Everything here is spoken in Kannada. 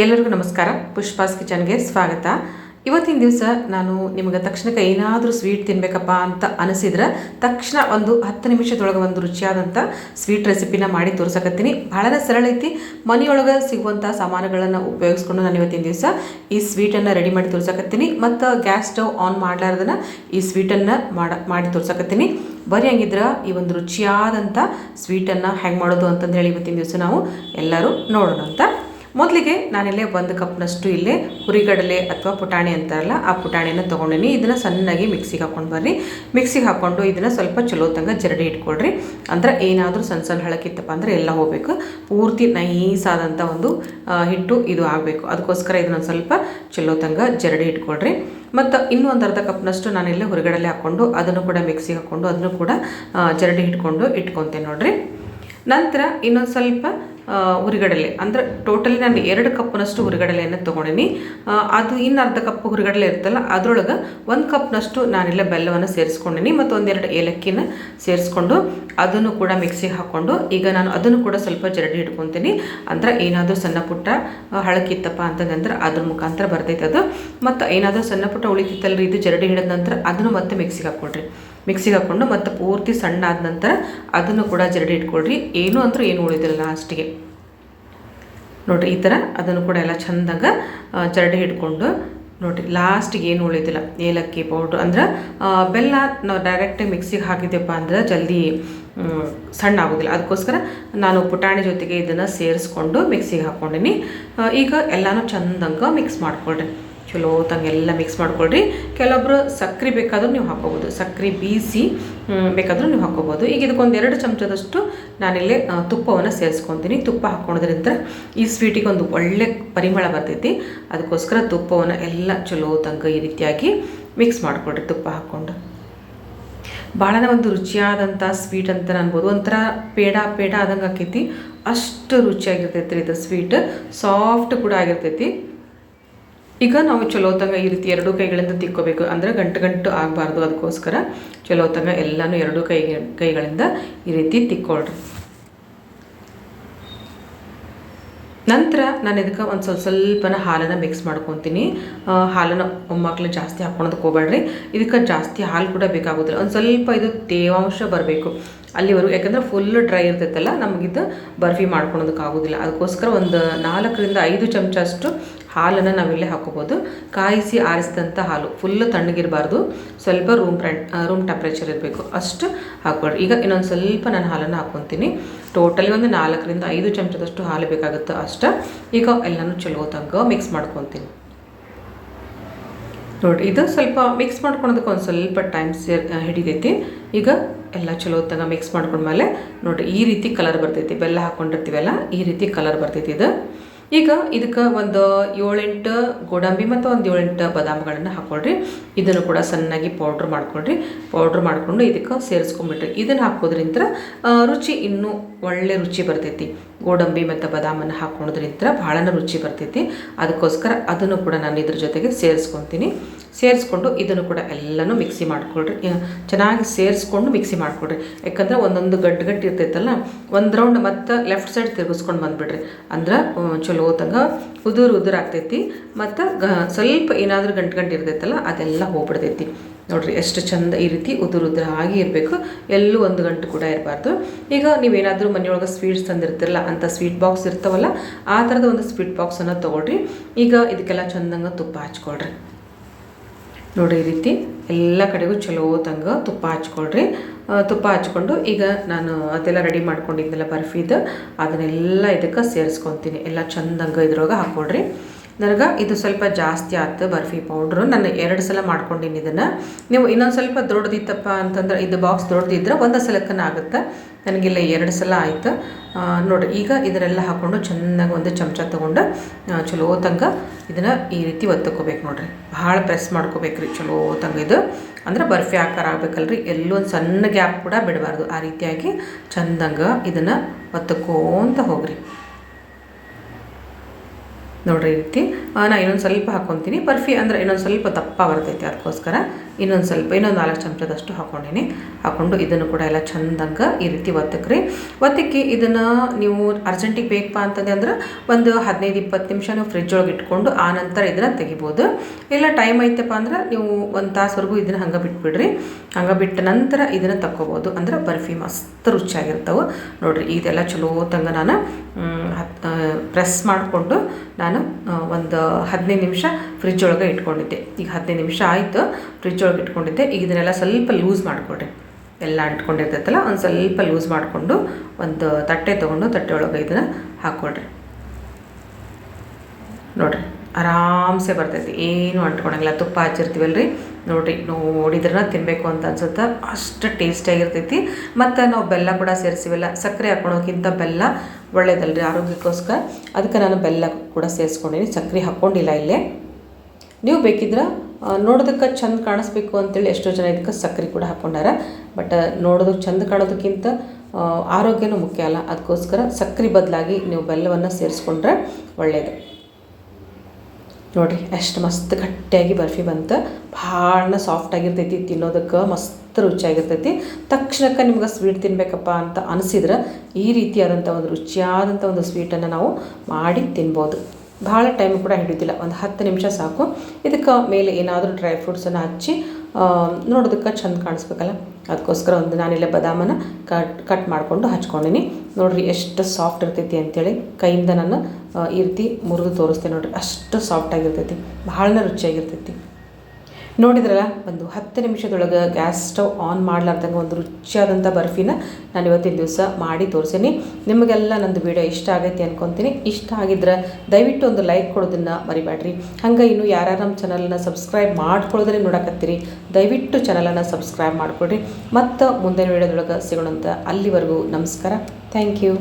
ಎಲ್ಲರಿಗೂ ನಮಸ್ಕಾರ. ಪುಷ್ಪಾಸ್ ಕಿಚನ್ಗೆ ಸ್ವಾಗತ. ಇವತ್ತಿನ ದಿವಸ ನಾನು ನಿಮಗೆ ತಕ್ಷಣಕ್ಕೆ ಏನಾದರೂ ಸ್ವೀಟ್ ತಿನ್ನಬೇಕಪ್ಪ ಅಂತ ಅನಿಸಿದ್ರೆ ತಕ್ಷಣ ಒಂದು ಹತ್ತು ನಿಮಿಷದೊಳಗೆ ಒಂದು ರುಚಿಯಾದಂಥ ಸ್ವೀಟ್ ರೆಸಿಪಿನ ಮಾಡಿ ತೋರಿಸಕತ್ತೀನಿ. ಭಾಳ ಸರಳ ಐತಿ. ಮನೆಯೊಳಗೆ ಸಿಗುವಂಥ ಸಾಮಾನುಗಳನ್ನು ಉಪಯೋಗಿಸ್ಕೊಂಡು ನಾನು ಇವತ್ತಿನ ದಿವಸ ಈ ಸ್ವೀಟನ್ನು ರೆಡಿ ಮಾಡಿ ತೋರಿಸಕತ್ತೀನಿ. ಮತ್ತು ಗ್ಯಾಸ್ ಸ್ಟವ್ ಆನ್ ಮಾಡಲಾರ್ದನ್ನು ಈ ಸ್ವೀಟನ್ನು ಮಾಡ, ಮಾಡಿ ತೋರಿಸಕತ್ತೀನಿ. ಬರೀ ಹಂಗಿದ್ರೆ ಈ ಒಂದು ರುಚಿಯಾದಂಥ ಸ್ವೀಟನ್ನು ಹೆಂಗೆ ಮಾಡೋದು ಅಂತಂದು ಹೇಳಿ ಇವತ್ತಿನ ದಿವಸ ನಾವು ಎಲ್ಲರೂ ನೋಡೋಣ ಅಂತ. ಮೊದಲಿಗೆ ನಾನಿಲ್ಲೇ ಒಂದು ಕಪ್ನಷ್ಟು ಇಲ್ಲೇ ಹುರಿಗಡಲೆ ಅಥವಾ ಪುಟಾಣಿ ಅಂತಾರಲ್ಲ, ಆ ಪುಟಾಣಿನ ತೊಗೊಂಡಿನಿ. ಇದನ್ನು ಸಣ್ಣಗೆ ಮಿಕ್ಸಿಗೆ ಹಾಕೊಂಡು ಬರ್ರಿ. ಮಿಕ್ಸಿಗೆ ಹಾಕ್ಕೊಂಡು ಇದನ್ನು ಸ್ವಲ್ಪ ಚಲೋ ತಂಗ ಜರಡಿ ಇಟ್ಕೊಳ್ರಿ. ಅಂದ್ರೆ ಏನಾದರೂ ಸಣ್ಣ ಸಣ್ಣ ಹಳಕಿತ್ತಪ್ಪ ಅಂದರೆ ಎಲ್ಲ ಹೋಗಬೇಕು. ಪೂರ್ತಿ ನೈಸಾದಂಥ ಒಂದು ಹಿಟ್ಟು ಇದು ಆಗಬೇಕು. ಅದಕ್ಕೋಸ್ಕರ ಇದನ್ನ ಸ್ವಲ್ಪ ಚಲೋ ತಂಗ ಜರಡಿ ಇಟ್ಕೊಳ್ರಿ. ಮತ್ತು ಇನ್ನೂ ಒಂದು ಅರ್ಧ ಕಪ್ನಷ್ಟು ನಾನಿಲ್ಲೇ ಹುರಿಗಡಲೆ ಹಾಕ್ಕೊಂಡು ಅದನ್ನು ಕೂಡ ಮಿಕ್ಸಿಗೆ ಹಾಕ್ಕೊಂಡು ಅದನ್ನು ಕೂಡ ಜರಡಿ ಇಟ್ಕೊಂಡು ಇಟ್ಕೊತೇನೆ ನೋಡಿರಿ. ನಂತರ ಇನ್ನೊಂದು ಸ್ವಲ್ಪ ಹುರಿಗಡಲೆ. ಅಂದರೆ ಟೋಟಲಿ ನಾನು ಎರಡು ಕಪ್ನಷ್ಟು ಹುರಿಗಡಲೆಯನ್ನು ತೊಗೊಂಡಿನಿ. ಅದು ಇನ್ನು ಅರ್ಧ ಕಪ್ ಹುರಿಗಡಲೆ ಇರ್ತಲ್ಲ ಅದರೊಳಗೆ ಒಂದು ಕಪ್ನಷ್ಟು ನಾನಿಲ್ಲ ಬೆಲ್ಲವನ್ನು ಸೇರಿಸ್ಕೊಂಡಿನಿ ಮತ್ತು ಒಂದೆರಡು ಏಲಕ್ಕಿನ ಸೇರಿಸ್ಕೊಂಡು ಅದನ್ನು ಕೂಡ ಮಿಕ್ಸಿಗೆ ಹಾಕ್ಕೊಂಡು ಈಗ ನಾನು ಅದನ್ನು ಕೂಡ ಸ್ವಲ್ಪ ಜರಡಿ ಹಿಡ್ಕೊತೀನಿ. ಅಂದ್ರೆ ಏನಾದರೂ ಸಣ್ಣ ಪುಟ್ಟ ಹಳಕಿತ್ತಪ್ಪ ಅಂತಂದ್ರೆ ಅದ್ರ ಮುಖಾಂತರ ಬರ್ತೈತೆ ಅದು. ಮತ್ತು ಏನಾದರೂ ಸಣ್ಣ ಪುಟ್ಟ ಉಳಿತಿತ್ತಲ್ರಿ, ಇದು ಜರಡಿ ಹಿಡಿದ ನಂತರ ಅದನ್ನು ಮತ್ತೆ ಮಿಕ್ಸಿಗೆ ಹಾಕ್ಕೊಳ್ರಿ. ಮಿಕ್ಸಿಗೆ ಹಾಕ್ಕೊಂಡು ಮತ್ತು ಪೂರ್ತಿ ಸಣ್ಣ ಆದ ನಂತರ ಅದನ್ನು ಕೂಡ ಜರಡಿ ಇಟ್ಕೊಳ್ರಿ. ಏನು ಅಂದ್ರೆ ಏನು ಉಳಿದಿಲ್ಲ ಲಾಸ್ಟಿಗೆ ನೋಡಿರಿ, ಈ ಥರ ಅದನ್ನು ಕೂಡ ಎಲ್ಲ ಚಂದಾಗ ಜರಡಿ ಹಿಡ್ಕೊಂಡು ನೋಡಿರಿ ಲಾಸ್ಟಿಗೆ ಏನು ಉಳಿದಿಲ್ಲ. ಏಲಕ್ಕಿ ಪೌಡ್ರ್ ಅಂದ್ರೆ ಬೆಲ್ಲ ನಾವು ಡೈರೆಕ್ಟಾಗಿ ಮಿಕ್ಸಿಗೆ ಹಾಕಿದ್ದೆಪ್ಪ ಅಂದ್ರೆ ಜಲ್ದಿ ಸಣ್ಣ ಆಗೋದಿಲ್ಲ. ಅದಕ್ಕೋಸ್ಕರ ನಾನು ಪುಟಾಣಿ ಜೊತೆಗೆ ಇದನ್ನು ಸೇರಿಸ್ಕೊಂಡು ಮಿಕ್ಸಿಗೆ ಹಾಕ್ಕೊಂಡಿನಿ ಈಗ ಎಲ್ಲನೂ ಚಂದಂಗೆ ಮಿಕ್ಸ್ ಮಾಡ್ಕೊಳ್ರಿ. ಚಲೋ ತಂಗೆಲ್ಲ ಮಿಕ್ಸ್ ಮಾಡ್ಕೊಳ್ರಿ. ಕೆಲವೊಬ್ರು ಸಕ್ಕರೆ ಬೇಕಾದರೂ ನೀವು ಹಾಕೋಬೋದು ಸಕ್ಕರೆ ಬೀಸಿ ಬೇಕಾದರೂ ನೀವು ಹಾಕೋಬೋದು ಈಗ ಇದಕ್ಕೊಂದು ಎರಡು ಚಮಚದಷ್ಟು ನಾನಿಲ್ಲಿ ತುಪ್ಪವನ್ನು ಸೇರಿಸ್ಕೊತೀನಿ. ತುಪ್ಪ ಹಾಕ್ಕೊಳೋದ್ರಿಂದ ಈ ಸ್ವೀಟಿಗೆ ಒಂದು ಒಳ್ಳೆ ಪರಿಮಳ ಬರ್ತೈತಿ. ಅದಕ್ಕೋಸ್ಕರ ತುಪ್ಪವನ್ನು ಎಲ್ಲ ಚಲೋ ತಂಗ ಈ ರೀತಿಯಾಗಿ ಮಿಕ್ಸ್ ಮಾಡಿಕೊಡ್ರಿ ತುಪ್ಪ ಹಾಕ್ಕೊಂಡು. ಭಾಳನೇ ಒಂದು ರುಚಿಯಾದಂಥ ಸ್ವೀಟ್ ಅಂತ ಅನ್ಬೋದು. ಒಂಥರ ಪೇಡ ಪೇಡ ಆದಂಗೆ ಆಕೈತಿ. ಅಷ್ಟು ರುಚಿಯಾಗಿರ್ತೈತಿ ರೀ ಇದು ಸ್ವೀಟ್ ಸಾಫ್ಟ್ ಕೂಡ ಆಗಿರ್ತೈತಿ. ಈಗ ನಾವು ಚಲೋತ್ತಂಗ ಈ ರೀತಿ ಎರಡು ಕೈಗಳಿಂದ ತಿಕ್ಕೋಬೇಕು ಅಂದರೆ ಗಂಟು ಗಂಟು ಆಗಬಾರ್ದು ಅದಕ್ಕೋಸ್ಕರ ಚಲೋತ್ತಂಗ ಎಲ್ಲಾನು ಎರಡೂ ಕೈ ಕೈಗಳಿಂದ ಈ ರೀತಿ ತಿಕ್ಕೊಳ್ರಿ. ನಂತರ ನಾನು ಇದಕ್ಕೆ ಒಂದು ಸ್ವಲ್ಪ ಸ್ವಲ್ಪನ ಹಾಲನ್ನು ಮಿಕ್ಸ್ ಮಾಡ್ಕೊತೀನಿ. ಹಾಲನ್ನ ಒಮ್ಮಕ್ಳು ಜಾಸ್ತಿ ಹಾಕ್ಕೊಳೋದಕ್ಕೆ ಹೋಗ್ಬೇಡ್ರಿ ಇದಕ್ಕೆ ಜಾಸ್ತಿ ಹಾಲು ಕೂಡ ಬೇಕಾಗೋದಿಲ್ಲ. ಒಂದು ಸ್ವಲ್ಪ ಇದು ತೇವಾಂಶ ಬರಬೇಕು. ಅಲ್ಲಿವರೆಗೂ ಯಾಕಂದ್ರೆ ಫುಲ್ ಡ್ರೈ ಇರ್ತೈತಲ್ಲ, ನಮಗಿದು ಬರ್ಫಿ ಮಾಡ್ಕೊಳೋದಕ್ಕಾಗೋದಿಲ್ಲ. ಅದಕ್ಕೋಸ್ಕರ ಒಂದು ನಾಲ್ಕರಿಂದ ಐದು ಚಮಚ ಅಷ್ಟು ಹಾಲನ್ನು ನಾವಿಲ್ಲೇ ಹಾಕೋಬೋದು. ಕಾಯಿಸಿ ಆರಿಸಿದಂಥ ಹಾಲು ಫುಲ್ ತಣ್ಣಗಿರಬಾರ್ದು. ಸ್ವಲ್ಪ ರೂಮ್ ರೂಮ್ ಟೆಂಪ್ರೇಚರ್ ಇರಬೇಕು. ಅಷ್ಟು ಹಾಕ್ಕೊಳ್ರಿ ಈಗ ಇನ್ನೊಂದು ಸ್ವಲ್ಪ ನಾನು ಹಾಲನ್ನು ಹಾಕ್ಕೊತೀನಿ ಟೋಟಲಿ ಒಂದು ನಾಲ್ಕರಿಂದ ಐದು ಚಮಚದಷ್ಟು ಹಾಲು ಬೇಕಾಗುತ್ತೆ ಅಷ್ಟು. ಈಗ ಎಲ್ಲನೂ ಚಲೋ ತನಕ ಮಿಕ್ಸ್ ಮಾಡ್ಕೊತೀನಿ. ನೋಡಿರಿ ಇದು ಸ್ವಲ್ಪ ಮಿಕ್ಸ್ ಮಾಡ್ಕೊಳೋದಕ್ಕೆ ಒಂದು ಸ್ವಲ್ಪ ಟೈಮ್ ಸೇರ್ ಹಿಡಿತೈತಿ. ಈಗ ಎಲ್ಲ ಚಲೋ ತನಕ ಮಿಕ್ಸ್ ಮಾಡ್ಕೊಂಡ್ಮೇಲೆ ನೋಡಿರಿ ಈ ರೀತಿ ಕಲರ್ ಬರ್ತೈತಿ. ಬೆಲ್ಲ ಹಾಕ್ಕೊಂಡಿರ್ತೀವಲ್ಲ ಈ ರೀತಿ ಕಲರ್ ಬರ್ತೈತಿ ಇದು. ಈಗ ಇದಕ್ಕೆ ಒಂದು ಏಳೆಂಟು ಗೋಡಂಬಿ ಮತ್ತು ಒಂದು ಏಳೆಂಟು ಬಾದಾಮಿಗಳನ್ನು ಹಾಕ್ಕೊಳ್ರಿ ಇದನ್ನು ಕೂಡ ಸಣ್ಣಾಗಿ ಪೌಡ್ರ್ ಮಾಡ್ಕೊಳ್ರಿ. ಪೌಡ್ರ್ ಮಾಡಿಕೊಂಡು ಇದಕ್ಕೆ ಸೇರಿಸ್ಕೊಂಬಿಟ್ರಿ. ಇದನ್ನು ಹಾಕೋದ್ರಿಂದ ರುಚಿ ಇನ್ನೂ ಒಳ್ಳೆ ರುಚಿ ಬರ್ತೈತಿ. ಗೋಡಂಬಿ ಮತ್ತು ಬಾದಾಮನ್ನು ಹಾಕ್ಕೊಳೋದ್ರಿಂದ ಭಾಳನ ರುಚಿ ಬರ್ತೈತಿ. ಅದಕ್ಕೋಸ್ಕರ ಅದನ್ನು ಕೂಡ ನಾನು ಇದ್ರ ಜೊತೆಗೆ ಸೇರಿಸ್ಕೊತೀನಿ. ಸೇರಿಸ್ಕೊಂಡು ಇದನ್ನು ಕೂಡ ಎಲ್ಲನೂ ಮಿಕ್ಸಿ ಮಾಡಿಕೊಳ್ರಿ. ಚೆನ್ನಾಗಿ ಸೇರಿಸ್ಕೊಂಡು ಮಿಕ್ಸಿ ಮಾಡಿಕೊಡ್ರಿ ಯಾಕಂದ್ರೆ ಒಂದೊಂದು ಗಂಟು ಗಟ್ಟಿ ಇರ್ತೈತಲ್ಲ, ಒಂದು ರೌಂಡ್ ಮತ್ತು ಲೆಫ್ಟ್ ಸೈಡ್ ತಿರುಗಿಸ್ಕೊಂಡು ಬಂದುಬಿಡ್ರಿ. ಅಂದ್ರೆ ಚಲೋ ತಂಗ ಉದುರು ಉದುರು ಆಗ್ತೈತಿ. ಮತ್ತು ಸ್ವಲ್ಪ ಏನಾದರೂ ಗಂಟು ಗಂಟು ಇರ್ತೈತಲ್ಲ, ಅದೆಲ್ಲ ಹೋಗ್ಬಿಡ್ತೈತಿ. ನೋಡ್ರಿ ಎಷ್ಟು ಚಂದ ಈ ರೀತಿ ಉದುರು ಉದುರು ಆಗಿ ಇರಬೇಕು. ಎಲ್ಲೂ ಒಂದು ಗಂಟು ಕೂಡ ಇರಬಾರ್ದು. ಈಗ ನೀವೇನಾದರೂ ಮನೆಯೊಳಗೆ ಸ್ವೀಟ್ಸ್ ತಂದಿರ್ತಿರಲ್ಲ ಅಂಥ ಸ್ವೀಟ್ ಬಾಕ್ಸ್ ಇರ್ತಾವಲ್ಲ, ಆ ಥರದ ಒಂದು ಸ್ವೀಟ್ ಬಾಕ್ಸನ್ನು ತೊಗೊಳ್ರಿ. ಈಗ ಇದಕ್ಕೆಲ್ಲ ಚಂದಂಗೆ ತುಪ್ಪ ಹಚ್ಕೊಳ್ರಿ. ನೋಡಿ ಈ ರೀತಿ ಎಲ್ಲ ಕಡೆಗೂ ಚಲೋ ತಂಗ ತುಪ್ಪ ಹಚ್ಕೊಳ್ರಿ. ತುಪ್ಪ ಹಚ್ಕೊಂಡು ಈಗ ನಾನು ಅದೆಲ್ಲ ರೆಡಿ ಮಾಡ್ಕೊಂಡಿದ್ದೆಲ್ಲ ಬರ್ಫಿದು, ಅದನ್ನೆಲ್ಲ ಇದಕ್ಕೆ ಸೇರಿಸ್ಕೊತೀನಿ. ಎಲ್ಲ ಚಂದಂಗೆ ಇದ್ರೊಳಗೆ ಹಾಕ್ಕೊಳ್ರಿ ನನಗೆ ಇದು ಸ್ವಲ್ಪ ಜಾಸ್ತಿ ಆಯ್ತು ಬರ್ಫಿ ಪೌಡ್ರು. ನಾನು ಎರಡು ಸಲ ಮಾಡ್ಕೊಂಡಿನಿ ಇದನ್ನು. ನೀವು ಇನ್ನೊಂದು ಸ್ವಲ್ಪ ದೊಡ್ಡದಿತ್ತಪ್ಪ ಅಂತಂದ್ರೆ ಇದು ಬಾಕ್ಸ್ ದೊಡ್ಡದಿದ್ರೆ ಒಂದು ಸಲಕ್ಕನ ಆಗುತ್ತೆ. ನನಗಿಲ್ಲ ಎರಡು ಸಲ ಆಯಿತು. ನೋಡಿ, ಈಗ ಇದರೆಲ್ಲ ಹಾಕ್ಕೊಂಡು ಚೆನ್ನಾಗಿ ಒಂದು ಚಮಚ ತೊಗೊಂಡು ಚಲೋ ತಂಗ ಇದನ್ನು ಈ ರೀತಿ ಒತ್ತಕೋಬೇಕು ನೋಡ್ರಿ. ಭಾಳ ಪ್ರೆಸ್ ಮಾಡ್ಕೋಬೇಕ್ರಿ ಚಲೋ ತಂಗ ಇದು. ಅಂದ್ರೆ ಬರ್ಫಿ ಆಕಾರ ಆಗ್ಬೇಕಲ್ರಿ. ಎಲ್ಲೊಂದು ಸಣ್ಣ ಗ್ಯಾಪ್ ಕೂಡ ಬಿಡಬಾರ್ದು. ಆ ರೀತಿಯಾಗಿ ಚಂದಂಗ ಇದನ್ನು ಒತ್ತಕೋಂತ ಹೋಗ್ರಿ. ನೋಡ್ರಿ ಈ ರೀತಿ. ಆ, ನಾ ಇನ್ನೊಂದು ಸ್ವಲ್ಪ ಹಾಕ್ಕೊತೀನಿ ಬರ್ಫಿ ಅಂದರೆ ಇನ್ನೊಂದು ಸ್ವಲ್ಪ ದಪ್ಪ ಬರ್ತೈತೆ ಅದಕ್ಕೋಸ್ಕರ. ಇನ್ನೊಂದು ಸ್ವಲ್ಪ ಇನ್ನೊಂದು ನಾಲ್ಕು ಚಮಚದಷ್ಟು ಹಾಕ್ಕೊಂಡೀನಿ ಹಾಕ್ಕೊಂಡು ಇದನ್ನು ಕೂಡ ಎಲ್ಲ ಚಂದಂಗೆ ಈ ರೀತಿ ಒತ್ತಕ್ರಿ. ಒತ್ತಕ್ಕೆ ಇದನ್ನು ನೀವು ಅರ್ಜೆಂಟಿಗೆ ಬೇಕಪ್ಪ ಅಂತಂದ್ರೆ ಅಂದ್ರೆ ಒಂದು ಹದಿನೈದು ಇಪ್ಪತ್ತು ನಿಮಿಷ ನೀವು ಫ್ರಿಜ್ ಒಳಗೆ ಇಟ್ಕೊಂಡು ಆ ನಂತರ ಇದನ್ನು ತೆಗಿಬೋದು. ಇಲ್ಲ ಟೈಮ್ ಐತಪ್ಪ ಅಂದ್ರೆ ನೀವು ಒಂದು ತಾಸುವರೆಗೂ ಇದನ್ನು ಹಂಗೆ ಬಿಟ್ಬಿಡ್ರಿ. ಹಂಗೆ ಬಿಟ್ಟ ನಂತರ ಇದನ್ನು ತಕ್ಕೋಬೋದು. ಅಂದ್ರೆ ಬರ್ಫಿ ಮಸ್ತ್ ರುಚಿಯಾಗಿರ್ತವೆ. ನೋಡಿರಿ ಇದೆಲ್ಲ ಚಲೋ ತಂಗ ನಾನು ಪ್ರೆಸ್ ಮಾಡಿಕೊಂಡು ನಾನು ಒಂದು ಹದಿನೈದು ನಿಮಿಷ ಫ್ರಿಜ್ ಒಳಗೆ ಇಟ್ಕೊಂಡಿದ್ದೆ. ಈಗ ಹದಿನೈದು ನಿಮಿಷ ಆಯಿತು ಫ್ರಿಜ್ ಒಳಗೆ ಇಟ್ಕೊಂಡಿದ್ದೆ. ಈಗ ಇದನ್ನೆಲ್ಲ ಸ್ವಲ್ಪ ಲೂಸ್ ಮಾಡಿಕೊಡ್ರಿ ಎಲ್ಲ ಅಂಟ್ಕೊಂಡಿರ್ತೈತಲ್ಲ, ಒಂದು ಸ್ವಲ್ಪ ಲೂಸ್ ಮಾಡಿಕೊಂಡು ಒಂದು ತಟ್ಟೆ ತೊಗೊಂಡು ತಟ್ಟೆ ಒಳಗೆ ಇದನ್ನು ಹಾಕ್ಕೊಡ್ರಿ ನೋಡ್ರಿ, ಆರಾಮ್ಸೆ ಬರ್ತೈತಿ. ಏನು ಅಂಟ್ಕೊಳಂಗಿಲ್ಲ. ತುಪ್ಪ ಹಚ್ಚಿರ್ತೀವಲ್ರಿ? ನೋಡಿರಿ ನೋಡಿದ್ರನ್ನ ತಿನ್ನಬೇಕು ಅಂತ ಅನ್ಸುತ್ತೆ. ಅಷ್ಟು ಟೇಸ್ಟಿಯಾಗಿರ್ತೈತಿ ಮತ್ತು ನಾವು ಬೆಲ್ಲ ಕೂಡ ಸೇರಿಸಿವಲ್ಲ. ಸಕ್ಕರೆ ಹಾಕ್ಕೊಳೋಕ್ಕಿಂತ ಬೆಲ್ಲ ಒಳ್ಳೇದಲ್ರಿ, ಆರೋಗ್ಯಕ್ಕೋಸ್ಕರ. ಅದಕ್ಕೆ ನಾನು ಬೆಲ್ಲ ಕೂಡ ಸೇರಿಸ್ಕೊಂಡೀನಿ. ಸಕ್ಕರೆ ಹಾಕ್ಕೊಂಡಿಲ್ಲ ಇಲ್ಲೇ. ನೀವು ಬೇಕಿದ್ರೆ ನೋಡೋದಕ್ಕೆ ಚಂದ ಕಾಣಿಸ್ಬೇಕು ಅಂತೇಳಿ ಎಷ್ಟೋ ಜನ ಇದಕ್ಕೆ ಸಕ್ಕರೆ ಕೂಡ ಹಾಕ್ಕೊಂಡಾರ. ಬಟ್ ನೋಡೋದಕ್ಕೆ ಚಂದ ಕಾಣೋದಕ್ಕಿಂತ ಆರೋಗ್ಯನೂ ಮುಖ್ಯ ಅಲ್ಲ. ಅದಕ್ಕೋಸ್ಕರ ಸಕ್ಕರೆ ಬದಲಾಗಿ ನೀವು ಬೆಲ್ಲವನ್ನು ಸೇರಿಸ್ಕೊಂಡ್ರೆ ಒಳ್ಳೆಯದು ನೋಡಿರಿ, ಎಷ್ಟು ಮಸ್ತ್ ಗಟ್ಟಿಯಾಗಿ ಬರ್ಫಿ ಬಂತು. ಭಾಳ ಸಾಫ್ಟ್ ಆಗಿರ್ತೈತಿ, ತಿನ್ನೋದಕ್ಕೆ ಮಸ್ತ್ ರುಚಿಯಾಗಿರ್ತೈತಿ. ತಕ್ಷಣಕ್ಕೆ ನಿಮ್ಗೆ ಸ್ವೀಟ್ ತಿನ್ನಬೇಕಪ್ಪ ಅಂತ ಅನಿಸಿದ್ರೆ ಈ ರೀತಿಯಾದಂಥ ಒಂದು ರುಚಿಯಾದಂಥ ಒಂದು ಸ್ವೀಟನ್ನು ನಾವು ಮಾಡಿ ತಿನ್ಬೋದು. ಭಾಳ ಟೈಮ್ ಕೂಡ ಹಿಡಿಯೋದಿಲ್ಲ, ಒಂದು ಹತ್ತು ನಿಮಿಷ ಸಾಕು. ಇದಕ್ಕೆ ಮೇಲೆ ಏನಾದರೂ ಡ್ರೈ ಫ್ರೂಟ್ಸನ್ನು ಹಚ್ಚಿ ನೋಡೋದಕ್ಕೆ ಚಂದ ಕಾಣಿಸ್ಬೇಕಲ್ಲ. ಅದಕ್ಕೋಸ್ಕರ ಒಂದು ನಾನಿಲ್ಲ ಬದಾಮನ ಕಟ್ ಕಟ್ ಮಾಡಿಕೊಂಡು ಹಚ್ಕೊಂಡಿನಿ. ನೋಡಿರಿ ಎಷ್ಟು ಸಾಫ್ಟ್ ಇರ್ತೈತಿ ಅಂತೇಳಿ ಕೈಯಿಂದ ನಾನು ಈ ರೀತಿ ಮುರಿದು ತೋರಿಸ್ತೇನೆ ನೋಡಿರಿ. ಅಷ್ಟು ಸಾಫ್ಟಾಗಿರ್ತೈತಿ ಭಾಳನೇ ರುಚಿಯಾಗಿರ್ತೈತಿ. ನೋಡಿದ್ರಲ್ಲ, ಒಂದು ಹತ್ತು ನಿಮಿಷದೊಳಗೆ ಗ್ಯಾಸ್ ಸ್ಟವ್ ಆನ್ ಮಾಡ್ಲಾರ್ದಂಗೆ ಒಂದು ರುಚಿಯಾದಂಥ ಬರ್ಫಿನ ನಾನು ಇವತ್ತಿನ ದಿವಸ ಮಾಡಿ ತೋರಿಸೀನಿ. ನಿಮಗೆಲ್ಲ ನಂದು ವಿಡಿಯೋ ಇಷ್ಟ ಆಗೈತಿ ಅನ್ಕೊತೀನಿ. ಇಷ್ಟ ಆಗಿದ್ರೆ ದಯವಿಟ್ಟು ಒಂದು ಲೈಕ್ ಕೊಡೋದನ್ನು ಮರಿಬೇಡ್ರಿ ಹಂಗೆ ಇನ್ನು ಯಾರ್ಯಾರು ನಮ್ಮ ಚಾನಲನ್ನು ಸಬ್ಸ್ಕ್ರೈಬ್ ಮಾಡ್ಕೊಳ್ಳೋದ್ರೆ ನೋಡಕತ್ತೀರಿ, ದಯವಿಟ್ಟು ಚಾನಲನ್ನು ಸಬ್ಸ್ಕ್ರೈಬ್ ಮಾಡಿಕೊಡ್ರಿ ಮತ್ತು ಮುಂದಿನ ವಿಡಿಯೋದೊಳಗೆ ಸಿಗೋಣಂತ ಅಲ್ಲಿವರೆಗೂ ನಮಸ್ಕಾರ. Thank you.